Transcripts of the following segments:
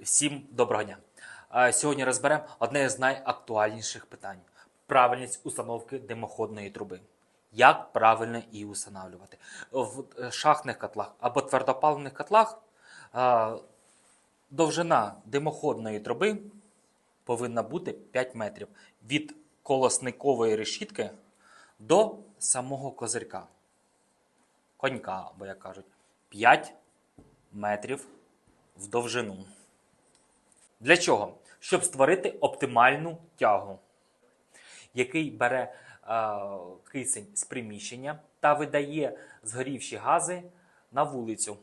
Всім доброго дня. Сьогодні розберемо одне з найактуальніших питань: правильність установки димоходної труби. Як правильно її устанавливати? В е, шахтних котлах або твердопаливних котлах довжина димоходної труби повинна бути 5 метрів від колосникової решітки до самого козирка. Конька, або як кажуть, 5 метрив в довжину. Для чого? Щоб створити оптимальну тягу, який бере е, кисень з приміщення та видає згорівші гази на вулицю.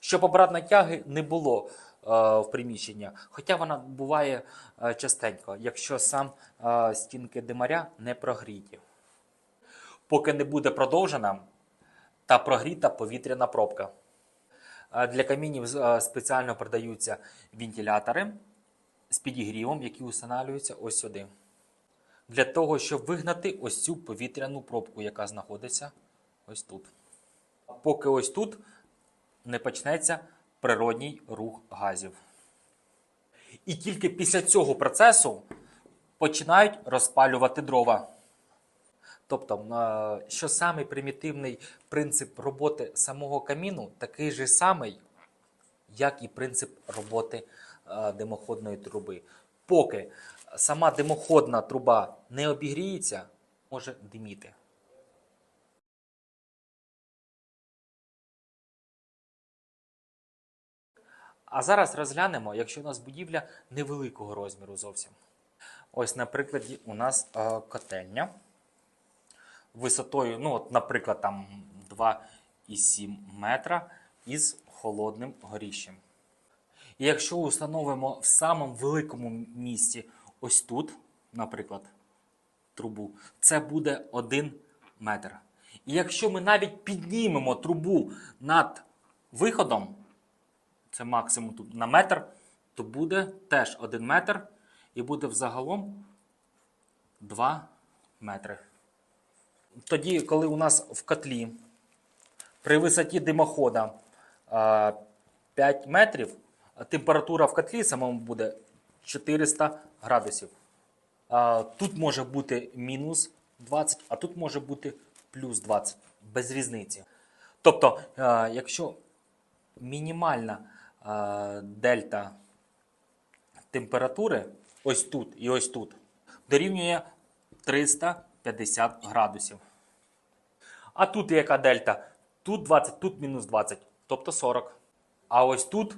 Щоб обратної тяги не було е, в приміщення, хоча вона буває е, частенько, якщо сам е, стінки димаря не прогріті. Поки не буде продовжена та прогріта повітряна пробка. Е, Для камінів е, спеціально продаються вентилятори з підігрівом, які встановлюються ось сюди. Для того, щоб вигнати ось цю повітряну пробку, яка знаходиться ось тут. Поки ось тут не почнеться природній рух газів. І тільки після цього процесу починають розпалювати дрова. Тобто, е, що самий примітивний принцип роботи самого каміну, такий же самий, як і принцип роботи димоходної труби. Поки сама димоходна труба не обігріється, може диміти. А зараз розглянемо, якщо у нас будівля невеликого розміру зовсім. Ось, на прикладі, у нас е, котельня висотою, ну, от, наприклад, там 2,7 метра із холодним горіщем. І якщо установимо в самому великому місці, ось тут, наприклад, трубу, це буде 1 метр. І якщо ми навіть піднімемо трубу над виходом, це максимум тут на метр, то буде теж 1 метр і буде взагалом 2 метри. Тоді, коли у нас в котлі при висоті димохода 5 метрів, температура в котлі самому буде 400 градусів. Тут може бути мінус 20, а тут може бути плюс 20, без різниці. Тобто, якщо мінімальна дельта температури ось тут і ось тут дорівнює 350 градусів. А тут яка дельта? Тут 20, тут мінус 20, тобто 40. А ось тут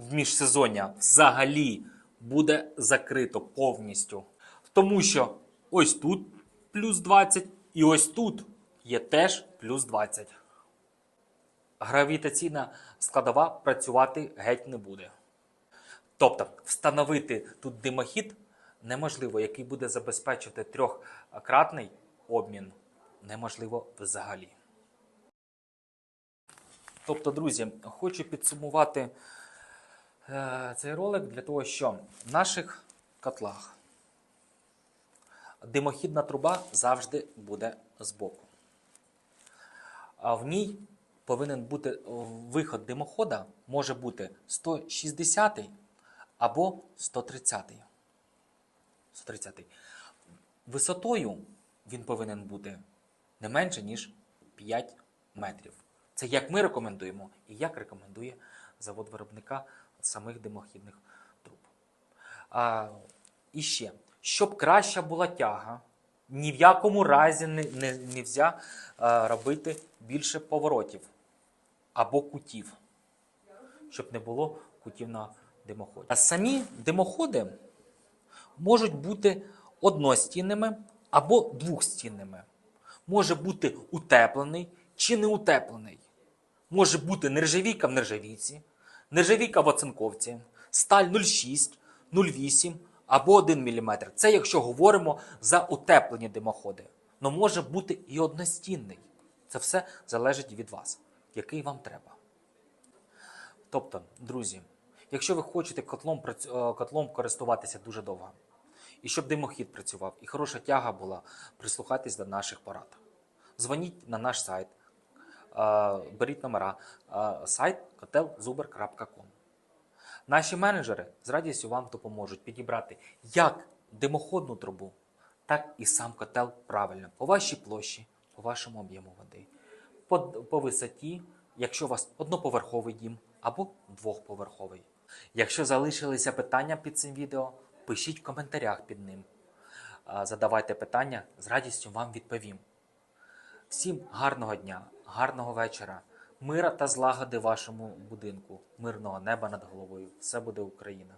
в міжсезоння взагалі буде закрито повністю. Тому що ось тут плюс 20 і ось тут є теж плюс 20. Гравітаційна складова працювати геть не буде. Тобто встановити тут димохід неможливо, який буде забезпечувати трьохкратний обмін, неможливо взагалі. Тобто, друзі, хочу підсумувати цей ролик для того, що в наших котлах димохідна труба завжди буде збоку. А в ній повинен бути виход димохода може бути 160 або 130. 130. Висотою він повинен бути не менше, ніж 5 метрів. Це як ми рекомендуємо і як рекомендує завод виробника самих димохідних труб. А, і ще, щоб краща була тяга, ні в якому разі не, не, не взя робити більше поворотів або кутів, щоб не було кутів на димоході. А самі димоходи можуть бути одностінними або двохстінними. Може бути утеплений чи не утеплений. Може бути нержавійка в нержавійці, нержавійка в сталь 0,6, 0,8 або 1 мм. Це якщо говоримо за утеплені димоходи. Но може бути і одностінний. Це все залежить від вас, який вам треба. Тобто, друзі, якщо ви хочете котлом, е, котлом користуватися дуже довго, і щоб димохід працював, і хороша тяга була, прислухайтесь до наших порад. Дзвоніть на наш сайт, беріть номера, сайт котелзубер.ком. Наші менеджери з радістю вам допоможуть підібрати як димоходну трубу, так і сам котел правильно по вашій площі, по вашому об'єму води, по, по висоті, якщо у вас одноповерховий дім або двохповерховий. Якщо залишилися питання під цим відео, пишіть в коментарях під ним. Задавайте питання, з радістю вам відповім. Всім гарного дня, гарного вечора, мира та злагоди вашому будинку, мирного неба над головою. Все буде Україна!